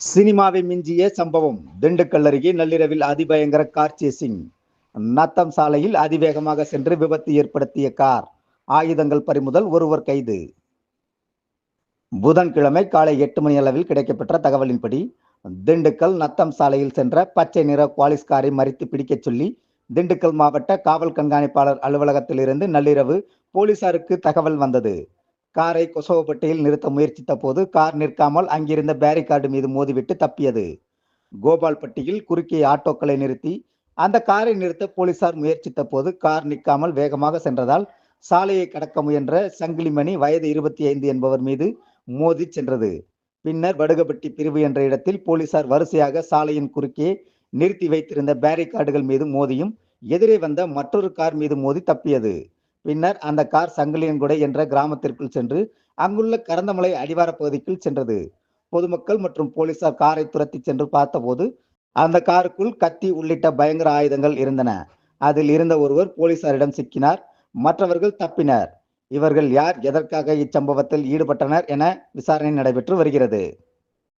சினிமாவை மிஞ்சிய சம்பவம். திண்டுக்கல் அருகே நள்ளிரவில் அதிபயங்கர கார் சேசிங். நத்தம் சாலையில் அதிவேகமாக சென்று விபத்து ஏற்படுத்திய கார். ஆயுதங்கள் பறிமுதல் ஒருவர் கைது. புதன்கிழமை காலை எட்டு மணி அளவில் கிடைக்கப்பெற்ற தகவலின்படி திண்டுக்கல் நத்தம் சாலையில் சென்ற பச்சை நிற குவாலிஸ் காரை மறித்து பிடிக்கச் சொல்லி திண்டுக்கல் மாவட்ட காவல் கண்காணிப்பாளர் அலுவலகத்திலிருந்து நள்ளிரவு போலீசாருக்கு தகவல் வந்தது. காரை கொசவப்பட்டியில் நிறுத்த முயற்சித்த போது கார் நிற்காமல் அங்கிருந்த பேரிகார்டு மீது மோதிவிட்டு தப்பியது. கோபால்பட்டியில் குறுக்கே ஆட்டோக்களை நிறுத்தி அந்த காரை நிறுத்த போலீசார் முயற்சித்த போது கார் நிற்காமல் வேகமாக சென்றதால் சாலையை கடக்க முயன்ற சங்கிலிமணி வயது இருபத்தி ஐந்து என்பவர் மீது மோதி சென்றது. பின்னர் வடுகப்பட்டி பிரிவு என்ற இடத்தில் போலீசார் வரிசையாக சாலையின் குறுக்கே நிறுத்தி வைத்திருந்த பேரிகார்டுகள் மீது மோதியும் எதிரே வந்த மற்றொரு கார் மீது மோதி தப்பியது. பின்னர் அந்த கார் சங்கிலியன்குடை என்ற கிராமத்திற்குள் சென்று அங்குள்ள கரந்தமலை அடிவார பகுதிக்குள் சென்றது. பொதுமக்கள் மற்றும் போலீசார் காரை துரத்தி சென்று பார்த்தபோது அந்த காருக்குள் கத்தி உள்ளிட்ட பயங்கர ஆயுதங்கள் இருந்தன. அதில் இருந்த ஒருவர் போலீசாரிடம் சிக்கினார் மற்றவர்கள் தப்பினர். இவர்கள் யார் எதற்காக இச்சம்பவத்தில் ஈடுபட்டனர் என விசாரணை நடைபெற்று வருகிறது.